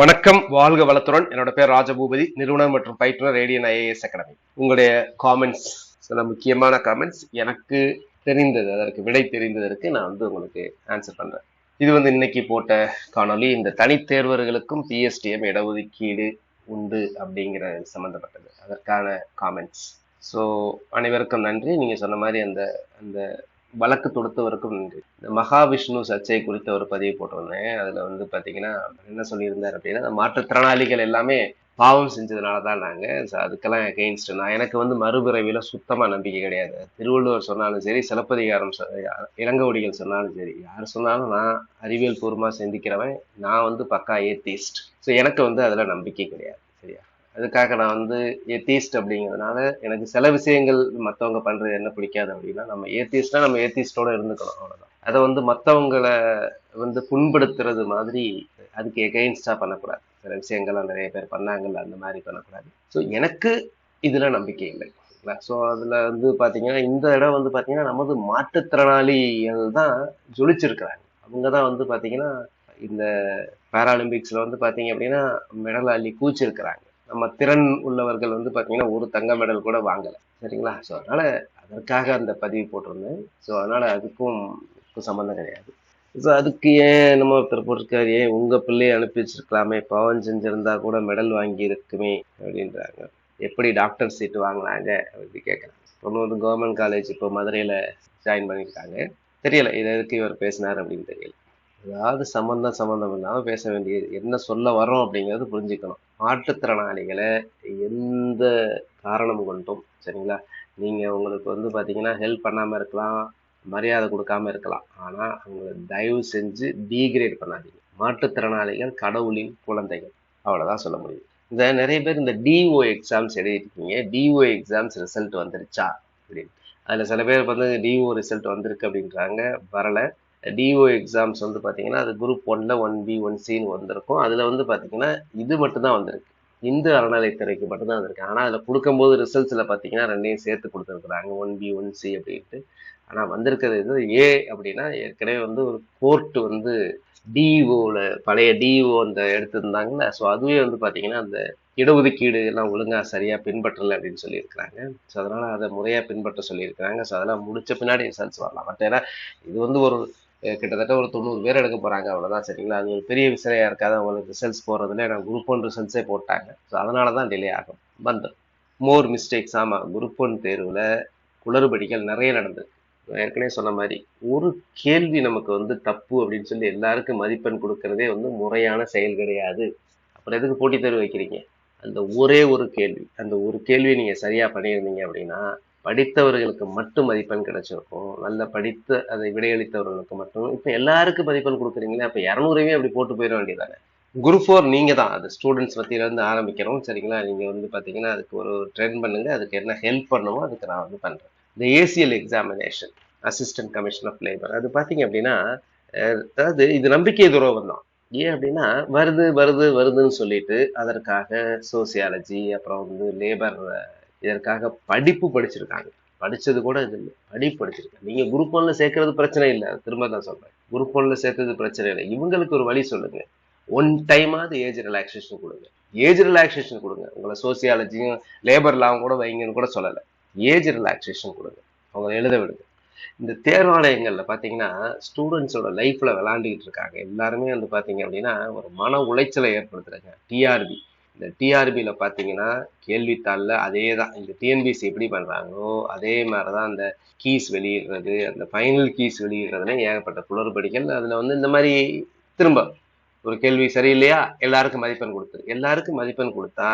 வணக்கம் வாழ்க வளத்துடன். என்னோட பேர் ராஜபூபதி நிறுவனர் மற்றும் பயிற்றுனர் ரேடியன் ஐஏஎஸ் அகாடமி. உங்களுடைய காமெண்ட்ஸ் சில முக்கியமான காமெண்ட்ஸ் எனக்கு தெரிந்தது அதற்கு விடை தெரிந்ததற்கு நான் வந்து உங்களுக்கு ஆன்சர் பண்றேன். இது வந்து இன்னைக்கு போட்ட காணொளி. இந்த தனித்தேர்வர்களுக்கும் பிஎஸ்டிஎம் இடஒதுக்கீடு உண்டு அப்படிங்கிற சம்பந்தப்பட்டது. அதற்கான காமெண்ட்ஸ் ஸோ அனைவருக்கும் நன்றி. நீங்க சொன்ன மாதிரி அந்த அந்த வழக்கு தொடுத்தவருக்கும் நன்றி. இந்த மகாவிஷ்ணு சர்ச்சை குறித்த ஒரு பதிவு போட்டிருந்தேன். அதுல வந்து பாத்தீங்கன்னா என்ன சொல்லியிருந்தார் அப்படின்னா இந்த மாற்றுத்திறனாளிகள் எல்லாமே பாவம் செஞ்சதுனால தான் நாங்கள் அதுக்கெல்லாம் எகெயின்ஸ்ட் நான். எனக்கு வந்து மறுபிறவியில் சுத்தமாக நம்பிக்கை கிடையாது. திருவள்ளுவர் சொன்னாலும் சரி சிலப்பதிகாரம் சொ- சொன்னாலும் சரி யார் சொன்னாலும் நான் அறிவியல் பூர்வமாக சிந்திக்கிறவன். நான் வந்து பக்கா ஏத்திஸ்ட் ஸோ எனக்கு வந்து அதில் நம்பிக்கை கிடையாது. சரியா? அதுக்காக நான் வந்து ஏத்திஸ்ட் அப்படிங்கிறதுனால எனக்கு சில விஷயங்கள் மற்றவங்க பண்றது என்ன பிடிக்காது அப்படின்னா நம்ம ஏத்திஸ்ட்னா நம்ம ஏத்திஸ்டோட இருந்துக்கணும் அவ்வளோதான் அதை வந்து மற்றவங்களை வந்து புண்படுத்துறது மாதிரி அதுக்கு எகெயின்ஸ்டா பண்ணக்கூடாது. சில விஷயங்கள்லாம் நிறைய பேர் பண்ணாங்கல்ல அந்த மாதிரி பண்ணக்கூடாது. ஸோ எனக்கு இதுல நம்பிக்கை இல்லை. ஸோ அதில் வந்து பார்த்தீங்கன்னா இந்த இடம் வந்து பார்த்தீங்கன்னா நமது மாற்றுத்திறனாளிகள் தான் ஜொலிச்சிருக்கிறாங்க. அவங்க தான் வந்து பார்த்தீங்கன்னா இந்த பேராலிம்பிக்ஸில் வந்து பார்த்தீங்க அப்படின்னா மெடல் அள்ளி கூச்சிருக்கிறாங்க. நம்ம திறன் உள்ளவர்கள் வந்து பார்த்திங்கன்னா ஒரு தங்க மெடல் கூட வாங்கலை. சரிங்களா? ஸோ அதனால் அதற்காக அந்த பதிவு போட்டிருந்தேன். ஸோ அதனால் அதுக்கும் சம்மந்தம் கிடையாது. ஸோ அதுக்கு ஏன் நம்ம ஒருத்தர் போட்டிருக்காரு ஏன் உங்கள் பிள்ளையை அனுப்பி வச்சிருக்கலாமே? பாவம் செஞ்சுருந்தா கூட மெடல் வாங்கி இருக்குமே அப்படின்றாங்க. எப்படி டாக்டர் சீட்டு வாங்கினாங்க அப்படி கேட்குறாங்க பொண்ணு வந்து கவர்மெண்ட் காலேஜ் இப்போ மதுரையில் ஜாயின் பண்ணியிருக்காங்க. தெரியலை இது எதுக்கு இவர் பேசினார் அப்படின்னு தெரியல. ஏதாவது சம்மந்தம் சம்மந்தம் இல்லாமல் பேச வேண்டியது என்ன சொல்ல வரோம் அப்படிங்கிறது புரிஞ்சுக்கணும். மாற்றுத்திறனாளிகளை எந்த காரணம் கொண்டும் சரிங்களா? நீங்கள் உங்களுக்கு வந்து பார்த்தீங்கன்னா ஹெல்ப் பண்ணாமல் இருக்கலாம் மரியாதை கொடுக்காம இருக்கலாம். ஆனால் அவங்களை தயவு செஞ்சு டீக்ரேட் பண்ணாதீங்க. மாற்றுத்திறனாளிகள் கடவுளின் குழந்தைகள். அவ்வளோதான் சொல்ல முடியும். இந்த நிறைய பேர் இந்த டிஓ எக்ஸாம்ஸ் எழுதிருக்கீங்க டிஓ எக்ஸாம்ஸ் ரிசல்ட் வந்துருச்சா அப்படின்னு. அதில் சில பேர் வந்து டிஓ ரிசல்ட் வந்திருக்கு அப்படின்றாங்க. வரலை. டிஓ எக்ஸாம்ஸ் வந்து பார்த்தீங்கன்னா அது குரூப் ஒன்ல ஒன் பி ஒன் சின்னு வந்திருக்கும். அதில் வந்து பார்த்தீங்கன்னா இது மட்டும்தான் வந்திருக்கு. இந்து அறநிலைத்துறைக்கு மட்டும்தான் வந்திருக்கு. ஆனால் அதில் கொடுக்கும்போது ரிசல்ட்ஸில் பார்த்தீங்கன்னா ரெண்டையும் சேர்த்து கொடுத்துருக்குறாங்க. ஒன் பி ஒன் சி அப்படின்ட்டு. ஆனால் வந்திருக்கிறது இது ஏ அப்படின்னா ஏற்கனவே வந்து ஒரு கோர்ட் வந்து டிஓவில் பழைய டிஓ அந்த எடுத்திருந்தாங்கல்ல. ஸோ அதுவே வந்து பார்த்தீங்கன்னா அந்த இடஒதுக்கீடு எல்லாம் ஒழுங்காக சரியாக பின்பற்றலை அப்படின்னு சொல்லியிருக்கிறாங்க. ஸோ அதனால் அதை முறையாக பின்பற்ற சொல்லியிருக்கிறாங்க. ஸோ அதெல்லாம் முடித்த பின்னாடி ரிசல்ட்ஸ் வரலாம். பட் ஏன்னா இது வந்து ஒரு கிட்டத்தட்ட ஒரு தொண்ணூறு பேர் எடுக்க போகிறாங்க அவ்வளோதான் சரிங்களா? அது ஒரு பெரிய விஷயம் இருக்காது. அவங்களுக்கு ரிசல்ட்ஸ் போடுறதுல எனக்கு குரூப் ஒன் ரிசல்ட்ஸே போட்டாங்க. ஸோ அதனால தான் டிலே ஆகும். வந்துடும் மோர் மிஸ்டேக்ஸ் ஆமாம் குரூப் ஒன் தேர்வில் குளறுபடிகள் நிறைய நடந்தது ஏற்கனவே சொன்ன மாதிரி ஒரு கேள்வி நமக்கு வந்து தப்பு அப்படின்னு சொல்லி எல்லாருக்கும் மதிப்பெண் கொடுக்கறதே வந்து முறையான செயல் கிடையாது. அப்புறம் எதுக்கு போட்டித் தேர்வு வைக்கிறீங்க? அந்த ஒரே ஒரு கேள்வி. அந்த ஒரு கேள்வியை நீங்கள் சரியாக பண்ணியிருந்தீங்க அப்படின்னா படித்தவர்களுக்கு மட்டும் மதிப்பெண் கிடைச்சிருக்கும். நல்ல படித்த அதை விடையளித்தவர்களுக்கு மட்டும். இப்போ எல்லாருக்கும் மதிப்பெண் கொடுக்குறீங்களே அப்போ இரநூறுமே அப்படி போட்டு போயிட வேண்டியதானே குரூப் ஃபோர் நீங்கள் தான் அது ஸ்டூடெண்ட்ஸ் பற்றியிலேருந்து ஆரம்பிக்கிறோம் சரிங்களா? நீங்கள் வந்து பார்த்தீங்கன்னா அதுக்கு ஒரு ட்ரெயின் பண்ணுங்கள் அதுக்கு என்ன ஹெல்ப் பண்ணுமோ அதுக்கு நான் வந்து பண்ணுறேன் இந்த ACL examination assistant commission of labour அது பார்த்தீங்க அப்படின்னா அதாவது இது நம்பிக்கை துரோகம் தான். ஏன் அப்படின்னா வருது வருது வருதுன்னு சொல்லிட்டு அதற்காக சோசியாலஜி அப்புறம் வந்து லேபர் இதற்காக படிப்பு படிச்சிருக்காங்க. படிச்சது கூட இது இல்லை. படிப்பு படிச்சிருக்காங்க. நீங்க குரூப் ஒன்ல சேர்க்கறது பிரச்சனை இல்லை. திரும்ப தான் சொல்றேன். குரூப் ஒன்ல சேர்த்தது பிரச்சனை இல்லை. இவங்களுக்கு ஒரு வழி சொல்லுங்க. ஒன் டைமாவது ஏஜ் ரிலாக்ஸேஷன் கொடுங்க. ஏஜ் ரிலாக்ஸேஷன் கொடுங்க. உங்களை சோசியாலஜியும் லேபர் லாவும் கூட வைங்கன்னு கூட சொல்லலை. ஏஜ் ரிலாக்ஸேஷன் கொடுங்க. அவங்க எழுத விடுங்க. இந்த தேர்வாலயங்களில் பார்த்தீங்கன்னா ஸ்டூடெண்ட்ஸோட லைஃப்பில் விளாண்டுக்கிட்டு இருக்காங்க. எல்லாருமே வந்து பார்த்தீங்க அப்படின்னா ஒரு மன உளைச்சலை ஏற்படுத்துறாங்க டிஆர்பி இந்த டிஆர்பியில் பார்த்தீங்கன்னா கேள்வித்தாளில் அதே தான் இந்த டிஎன்பிசி எப்படி பண்ணுறாங்களோ அதே மாதிரி தான் அந்த கீஸ் வெளியிடுறது அந்த ஃபைனல் கீஸ் வெளியிடுறதுல ஏகப்பட்ட குளறுபடிகள். அதில் வந்து இந்த மாதிரி திரும்ப ஒரு கேள்வி சரியில்லையா? எல்லாருக்கும் மதிப்பெண் கொடுத்து. எல்லாருக்கும் மதிப்பெண் கொடுத்தா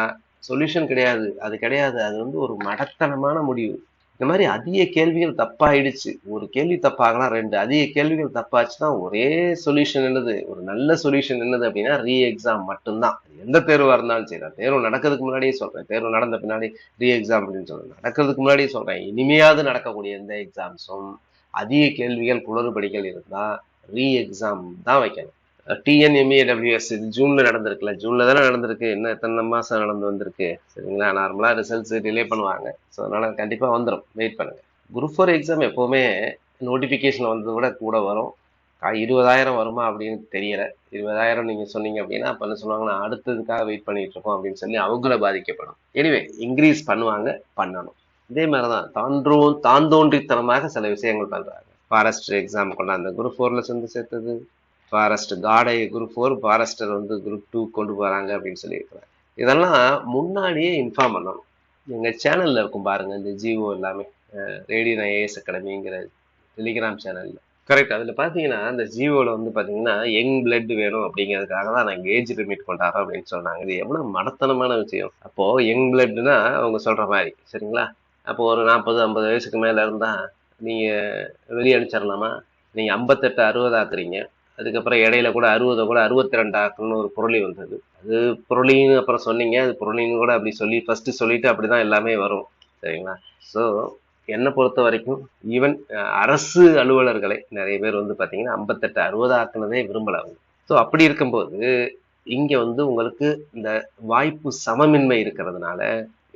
சொல்யூஷன் கிடையாது. அது கிடையாது. அது வந்து ஒரு மடத்தனமான முடிவு. இந்த மாதிரி அதிக கேள்விகள் தப்பாயிடுச்சு. ஒரு கேள்வி தப்பாகலாம் ரெண்டு. அதிக கேள்விகள் தப்பாச்சுன்னா ஒரே சொல்யூஷன் என்னது? ஒரு நல்ல சொல்யூஷன் என்னது அப்படின்னா ரீ எக்ஸாம் மட்டும்தான். எந்த தேர்வாக இருந்தாலும் சரி நான் தேர்வு நடக்கிறதுக்கு முன்னாடியே சொல்றேன். தேர்வு நடந்த பின்னாடி ரீ எக்ஸாம் அப்படின்னு சொல்றேன். நடக்கிறதுக்கு முன்னாடியே சொல்றேன். இனிமையாவது நடக்கக்கூடிய எந்த எக்ஸாம்ஸும் அதிக கேள்விகள் குளறுபடிகள் இருந்தால் ரீ எக்ஸாம் தான் வைக்கணும். டிஎன்எம்ஏடபிள்யூஎஸ் இது ஜூன்ல நடந்திருக்குல்ல. ஜூன்ல தானே நடந்திருக்கு. இன்னும் எத்தனை மாசம் நடந்து வந்திருக்கு. சரிங்களா? நார்மலா ரிசல்ட்ஸ் டிலே பண்ணுவாங்க. ஸோ அதனால கண்டிப்பா வந்துடும் வெயிட் பண்ணுங்க. குரூப் ஃபோர் எக்ஸாம் எப்பவுமே நோட்டிஃபிகேஷன் வந்தது கூட கூட வரும். இருபதாயிரம் வருமா அப்படின்னு தெரியல. இருபதாயிரம் நீங்க சொன்னீங்க அப்படின்னா அப்ப என்ன சொல்லுவாங்க நான் அடுத்ததுக்காக வெயிட் பண்ணிட்டு இருக்கோம் அப்படின்னு சொல்லி அவங்கள பாதிக்கப்படும். எனிவே இன்க்ரீஸ் பண்ணுவாங்க பண்ணணும். இதே மாதிரிதான். தான்றோம் தாந்தோன்றித்தனமாக சில விஷயங்கள் பண்றாங்க. ஃபாரஸ்ட் எக்ஸாம் கொண்டாந்த குரூப் ஃபோர்ல சேர்ந்து சேர்த்தது. ஃபாரஸ்ட் காடை குரூப் ஃபோர் ஃபாரஸ்டர் வந்து குரூப் டூ கொண்டு போகிறாங்க அப்படின்னு சொல்லியிருக்கிறேன் இதெல்லாம் முன்னாடியே இன்ஃபார்ம் பண்ணணும். எங்கள் சேனலில் இருக்கும் பாருங்கள் இந்த ஜிஓ எல்லாமே. ரேடியோ ஐஏஎஸ் அகாடமிங்கிற டெலிகிராம் சேனலில் கரெக்ட் அதில் பார்த்தீங்கன்னா இந்த ஜியோவில் வந்து பார்த்தீங்கன்னா யங் பிளட் வேணும் அப்படிங்கிறதுக்காக தான் நாங்கள் ஏஜ் லிமிட் கொண்டாடுறோம் அப்படின்னு சொன்னாங்க இது எவ்வளோ மடத்தனமான விஷயம். அப்போது யங் பிளட்னா அவங்க சொல்கிற மாதிரி சரிங்களா? அப்போ ஒரு நாற்பது ஐம்பது வயசுக்கு மேலே இருந்தால் நீங்கள் வெளியே அனுப்பிச்சிடலாமா நீங்கள் ஐம்பத்தெட்டு அறுபது ஆக்குறீங்க. அதுக்கப்புறம் இடையில கூட அறுபதை கூட அறுபத்தி ரெண்டு ஆக்கணும்னு ஒரு பொருளி வந்தது. அது புரளின்னு அப்புறம் சொன்னீங்க அது புரளின்னு கூட அப்படி சொல்லி ஃபர்ஸ்ட் சொல்லிட்டு அப்படிதான் எல்லாமே வரும். சரிங்களா? ஸோ என்னை பொறுத்த வரைக்கும் ஈவன் அரசு அலுவலர்களை நிறைய பேர் வந்து பார்த்தீங்கன்னா ஐம்பத்தெட்டு அறுபது ஆக்குனதே விரும்பல அவங்க. ஸோ அப்படி இருக்கும்போது இங்க வந்து உங்களுக்கு இந்த வாய்ப்பு சமமின்மை இருக்கிறதுனால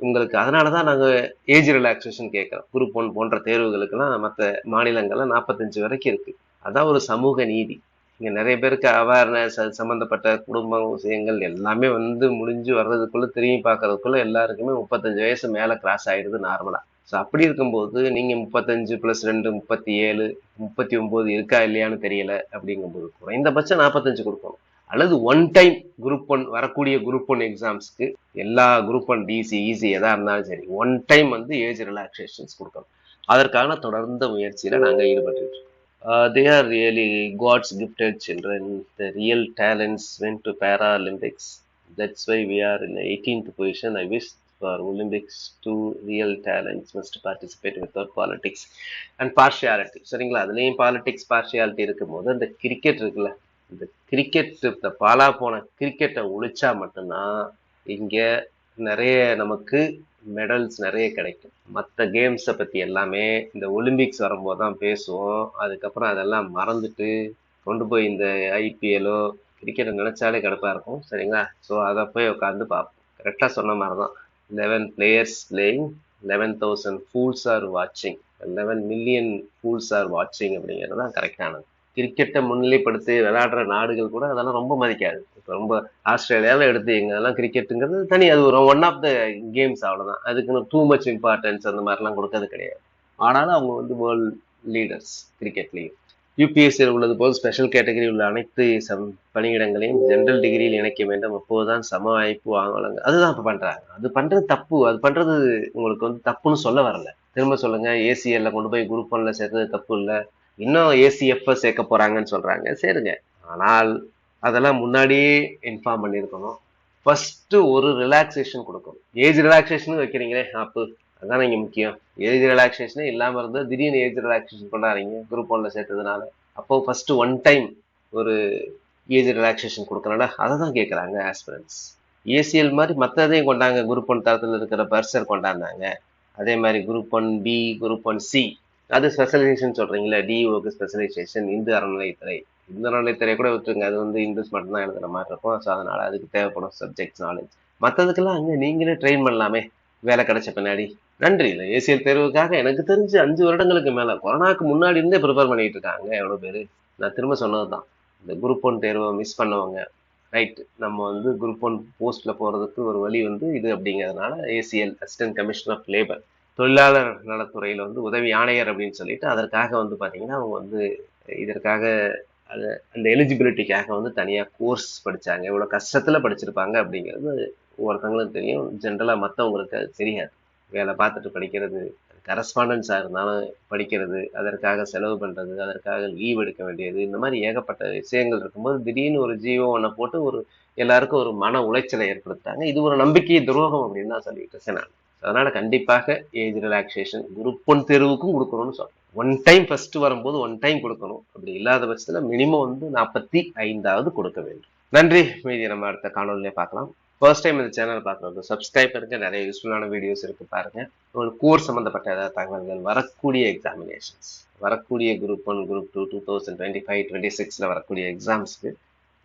உங்களுக்கு அதனால தான் நாங்கள் ஏஜ் ரிலாக்ஸேஷன் கேட்குறோம். குரூப் ஒன் போன்ற தேர்வுகளுக்கெல்லாம் மற்ற மாநிலங்கள்ல நாற்பத்தஞ்சு வரைக்கும் இருக்கு. அதான் ஒரு சமூக நீதி. இங்க நிறைய பேருக்கு அவேர்னஸ் அது சம்மந்தப்பட்ட குடும்ப விஷயங்கள் எல்லாமே வந்து முடிஞ்சு வர்றதுக்குள்ள திரும்பி பார்க்கறதுக்குள்ள எல்லாருக்குமே முப்பத்தஞ்சு வயசு மேல கிராஸ் ஆயிடுது நார்மலா ஸோ அப்படி இருக்கும்போது நீங்கள் முப்பத்தஞ்சு ப்ளஸ் ரெண்டு முப்பத்தி ஏழு முப்பத்தி ஒம்பது இருக்கா இல்லையான்னு தெரியல அப்படிங்கும்போது குறைந்தபட்சம் நாற்பத்தஞ்சு கொடுக்கணும். அல்லது ஒன் டைம் குரூப் ஒன் வரக்கூடிய குரூப் ஒன் எக்ஸாம்ஸ்க்கு எல்லா குரூப் ஒன் டிசி ஈஸி எதா இருந்தாலும் சரி ஒன் டைம் வந்து ஏஜ் ரிலாக்ஸேஷன்ஸ் கொடுக்கணும். அதற்கான தொடர்ந்த முயற்சியில நாங்கள் ஈடுபட்டு Uh, they are really God's gifted children. The real talents went to Paralympics. That's why we are in the 18th position. I wish for Olympics two real talents must participate without politics and partiality. சரிங்களா அதுலேயும் politics partiality இருக்கும்போது அந்த cricket இருக்குல்ல இந்த cricket இந்த பாலா போன கிரிக்கெட்டை ஒழிச்சா மட்டும்தான் இங்க நிறைய நமக்கு மெடல்ஸ் நிறைய கிடைக்கும். மற்ற கேம்ஸை பற்றி எல்லாமே இந்த ஒலிம்பிக்ஸ் வரும்போது தான் பேசுவோம். அதுக்கப்புறம் அதெல்லாம் மறந்துட்டு கொண்டு போய் இந்த ஐபிஎல்லோ கிரிக்கெட் நினைச்சாலே கடுப்பாக இருக்கும். சரிங்களா? ஸோ அதை போய் உட்காந்து பார்ப்போம். கரெக்டாக சொன்ன மாதிரி தான். Eleven players playing eleven thousand fools R வாட்சிங் லெவன் மில்லியன் ஃபூல்ஸ் ஆர் வாட்சிங் அப்படிங்கிறது தான் கரெக்டானது கிரிக்கெட்டை முன்னிலைப்படுத்தி விளையாடுற நாடுகள் கூட அதெல்லாம் ரொம்ப மதிக்காது. இப்போ ரொம்ப ஆஸ்திரேலியாவில் எடுத்து எங்கெல்லாம் கிரிக்கெட்டுங்கிறது தனி அது ஒரு ஒன் ஆஃப் த கேம்ஸ் அவ்வளோதான் அதுக்குன்னு டூ மச் இம்பார்ட்டன்ஸ் அந்த மாதிரிலாம் கொடுக்கறது கிடையாது. ஆனாலும் அவங்க வந்து வேர்ல்ட் லீடர்ஸ் கிரிக்கெட்லேயும் யூபிஎஸ்சியில் உள்ளது போல் ஸ்பெஷல் கேட்டகரி உள்ள அனைத்து சம் பணியிடங்களையும் ஜென்ரல் டிகிரியில் இணைக்க வேண்டும். அப்போதுதான் சம வாய்ப்பு வாங்கலாங்க. அதுதான் இப்போ பண்றாங்க. அது பண்றது தப்பு. அது பண்றது உங்களுக்கு வந்து தப்புன்னு சொல்ல வரல. திரும்ப சொல்லுங்க. ஏசிஎல்ல கொண்டு போய் குரூப் ஒன்ல சேர்த்தது தப்பு இல்லை. இன்னும் ஏசிஎஃப் சேர்க்க போறாங்கன்னு சொல்றாங்க. சரிங்க. ஆனால் அதெல்லாம் முன்னாடியே இன்ஃபார்ம் பண்ணியிருக்கணும். ஃபஸ்ட்டு ஒரு ரிலாக்ஸேஷன் கொடுக்கணும். ஏஜ் ரிலாக்ஸேஷனும் வைக்கிறீங்களே அப்போ அதான் நீங்கள் முக்கியம். ஏஜ் ரிலாக்ஸேஷனே இல்லாமல் இருந்தால் திடீர்னு ஏஜ் ரிலாக்ஸேஷன் கொண்டாடுறீங்க குரூப் ஒன்ல சேர்த்ததுனால. அப்போ ஃபர்ஸ்ட் ஒன் டைம் ஒரு ஏஜ் ரிலாக்ஸேஷன் கொடுக்கறனால அதை தான் கேட்குறாங்க ஆஸ்பிரன்ஸ் ஏசிஎல் மாதிரி மற்றதையும் கொண்டாங்க. குரூப் ஒன் தரத்தில் இருக்கிற பர்சர் கொண்டாந்தாங்க. அதே மாதிரி group one B group one C அது ஸ்பெஷலைசேஷன் சொல்கிறீங்களே டிஓக்கு ஸ்பெஷலைசேஷன் இந்து அறநிலையத்துறை. இந்து அறநிலையத்துறை கூட விட்டுருங்க. அது வந்து இந்துஸ் மட்டும்தான் எழுதுற மாதிரி இருக்கும். ஸோ அதனால அதுக்கு தேவைப்படும் சப்ஜெக்ட்ஸ் நாலேஜ் மற்றதுக்கெல்லாம் அங்கே நீங்களே ட்ரெயின் பண்ணலாமே. வேலை கிடைச்ச பின்னாடி. நன்றி. இல்லை ஏசியல் தேர்வுக்காக எனக்கு தெரிஞ்சு அஞ்சு வருடங்களுக்கு மேலே கொரோனாக்கு முன்னாடி இருந்தே ப்ரிப்பேர் பண்ணிட்டு இருக்காங்க எவ்வளோ பேர். நான் திரும்ப சொன்னது தான் இந்த குரூப் ஒன் தேர்வை மிஸ் பண்ணவங்க. ரைட் நம்ம வந்து குரூப் ஒன் போஸ்ட்டில் போகிறதுக்கு ஒரு வழி வந்து இது அப்படிங்கிறதுனால ACL assistant commissioner of labour தொழிலாளர் நலத்துறையில் வந்து உதவி ஆணையர் அப்படின்னு சொல்லிட்டு அதற்காக வந்து பார்த்தீங்கன்னா அவங்க வந்து இதற்காக அது அந்த எலிஜிபிலிட்டிக்காக வந்து தனியாக கோர்ஸ் படித்தாங்க இவ்வளோ கஷ்டத்தில் படிச்சிருப்பாங்க அப்படிங்கிறது ஒவ்வொருத்தங்களும் தெரியும். ஜென்ரலாக மற்றவங்களுக்கு அது தெரியாது. வேலை பார்த்துட்டு படிக்கிறது கரஸ்பாண்டன்ஸாக இருந்தாலும் படிக்கிறது அதற்காக செலவு பண்ணுறது அதற்காக லீவ் எடுக்க வேண்டியது இந்த மாதிரி ஏகப்பட்ட விஷயங்கள் இருக்கும்போது திடீர்னு ஒரு ஜீவோ ஒன்றை போட்டு ஒரு எல்லாருக்கும் ஒரு மன உளைச்சலை ஏற்படுத்துகிறாங்க இது ஒரு நம்பிக்கை துரோகம் அப்படின்னு தான் சொல்லிட்டு நான். அதனால கண்டிப்பாக ஏஜ் ரிலாக்ஸேஷன் குரூப் ஒன் தேர்வுக்கும் கொடுக்கணும்னு சொல்றேன். ஒன் டைம் ஃபர்ஸ்ட் வரும்போது ஒன் டைம் கொடுக்கணும். அப்படி இல்லாத பட்சத்தில் மினிமம் வந்து நாற்பத்தி ஐந்தாவது கொடுக்க வேண்டும். நன்றி. மீதி நம்ம அடுத்த காணொலியிலே பார்க்கலாம். ஃபர்ஸ்ட் டைம் இந்த சேனல் பார்க்குறது சப்ஸ்கிரைப் இருக்கு நிறைய யூஸ்ஃபுல்லான வீடியோஸ் இருக்குது பாருங்கள் உங்களுக்கு கோர்ஸ் சம்மந்தப்பட்ட ஏதாவது தகவல்கள் வரக்கூடிய எக்ஸாமினேஷன்ஸ் வரக்கூடிய group one group two two thousand twenty five twenty சிக்ஸில் வரக்கூடிய எக்ஸாம்ஸ்க்கு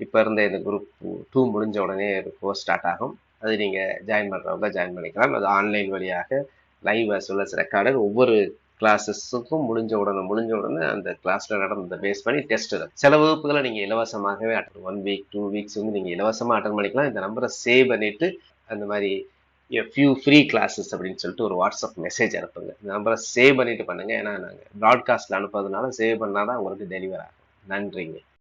இப்போ இருந்த இந்த குரூப் டூ முடிஞ்ச உடனே கோர்ஸ் ஸ்டார்ட் ஆகும். அது நீங்கள் ஜாயின் பண்ணுறவங்க ஜாயின் பண்ணிக்கலாம். அது ஆன்லைன் வழியாக live as well as recorded ஒவ்வொரு கிளாஸஸுக்கும் முடிஞ்ச உடனே முடிஞ்ச உடனே அந்த கிளாஸில் நடந்த பேஸ் பண்ணி டெஸ்ட் சில வகுப்புகளை நீங்கள் இலவசமாகவே attend one week two weeks வந்து நீங்கள் இலவசமாக அட்டன் பண்ணிக்கலாம். இந்த நம்பரை சேவ் பண்ணிவிட்டு அந்த மாதிரி ஃபியூ ஃப்ரீ கிளாஸஸ் அப்படின்னு சொல்லிட்டு ஒரு வாட்ஸ்அப் மெசேஜ் அனுப்புங்க. இந்த நம்பரை சேவ் பண்ணிட்டு பண்ணுங்கள் ஏன்னா நாங்கள் ப்ராட்காஸ்ட்டில் அனுப்புறதுனால சேவ் பண்ணால் தான் உங்களுக்கு டெலிவர் ஆகும். நன்றிங்க.